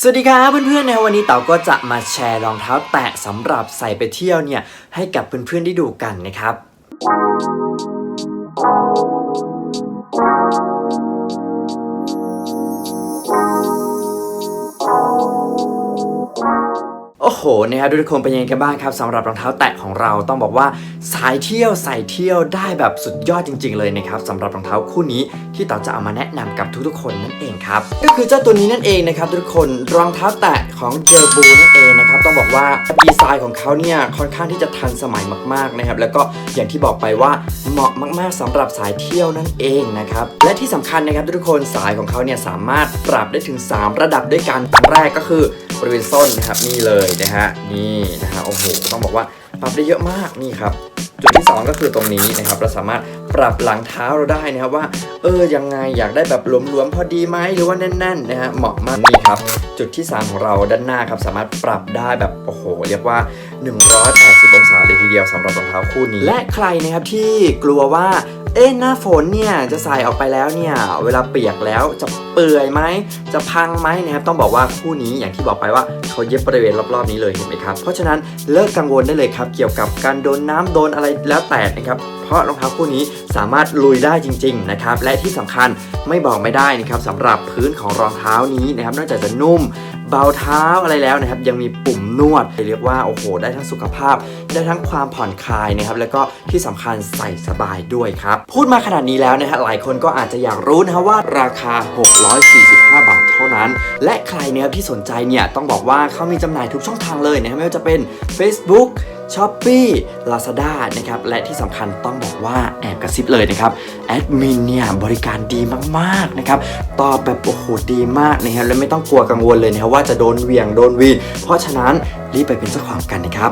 สวัสดีครับเพื่อนๆนะวันนี้เต๋าก็จะมาแชร์รองเท้าแตะสำหรับใส่ไปเที่ยวเนี่ยให้กับเพื่อนๆได้ดูกันนะครับ โอ้โหนะครับทุกคนเป็นยังไงกันบ้างครับสำหรับรองเท้าแตะของเราต้องบอกว่าสายเที่ยวใส่เที่ยวได้แบบสุดยอดจริง ๆ เลยนะครับสำหรับรองเท้าคู่นี้ที่เต่าจะเอามาแนะนำกับทุกๆ คนนั่นเองครับก็คือเจ้าตัวนี้นั่นเองนะครับทุกคนรองเท้าแตะของเจอบูนั่นเองนะครับต้องบอกว่าดีไซน์ของเขาเนี่ยค่อนข้างที่จะทันสมัยมากๆนะครับแล้วก็อย่างที่บอกไปว่าเหมาะมากๆสำหรับสายเที่ยวนั่นเองนะครับและที่สำคัญนะครับทุกคนสายของเขาเนี่ยสามารถปรับได้ถึง 3 ระดับด้วยกันอันแรกก็คือ บริเวณส้นนะครับนี่เลยนะฮะนี่นะฮะโอ้โหต้องบอกว่าปรับได้เยอะมากนี่ครับจุดที่ 2 ก็คือตรงนี้นะครับเราสามารถปรับหลังเท้าเราได้นะครับว่าเออยังไงอยากได้แบบหลวมๆพอดีไหมหรือว่าแน่นๆนะฮะเหมาะมากนี่ครับ จุดที่ 3 ของเราด้านหน้าครับสามารถปรับได้แบบโอ้โห เรียกว่า 180 องศาเลยทีเดียวสำหรับรองเท้าคู่นี้ และใครนะครับที่กลัวว่า เอ๊ะหน้าฝนเนี่ยจะใส่ออกไปแล้วเนี่ยเวลาเปียกแล้วจะเปื่อยไหมจะพังไหมนะครับต้องบอกว่าคู่นี้อย่างที่บอกไปว่าเขาเย็บบริเวณรอบๆนี้เลยเห็นไหมครับเพราะฉะนั้นเลิกกังวลได้เลยครับ เกี่ยวกับการโดนน้ำโดนอะไรแล้วแต่นะครับเพราะรองเท้าคู่นี้สามารถลุยได้จริงๆนะครับและที่สำคัญไม่บอกไม่ได้นะครับสำหรับพื้นของรองเท้านี้นะครับนอกจากจะนุ่มเบาเท้าอะไรแล้วนะครับ ยังมีปุ่มนวดเรียกว่าโอ้โห ได้ทั้งสุขภาพ ได้ทั้งความผ่อนคลายนะครับ แล้วก็ที่สำคัญใส่สบายด้วยครับ พูดมาขนาดนี้แล้วนะฮะหลายคนก็อาจจะอยากรู้นะฮะว่าราคา 645 บาทเท่านั้น และใครเนี่ยที่สนใจเนี่ยต้องบอกว่าเขามีจำหน่ายทุกช่องทางเลยนะครับไม่ว่าจะเป็น Facebook ช้อปปี้ลาซาด้านะครับ และที่สำคัญต้องบอกว่าแอบกระซิบเลยนะครับ แอดมินเนี่ยบริการดีมากๆนะครับ ตอบแบบโอ้โหดีมากนะครับ และไม่ต้องกลัวกังวลเลยนะครับว่าจะโดนเหวี่ยงโดนวีนเพราะฉะนั้นรีบไปเป็นเจ้าของกันนะครับ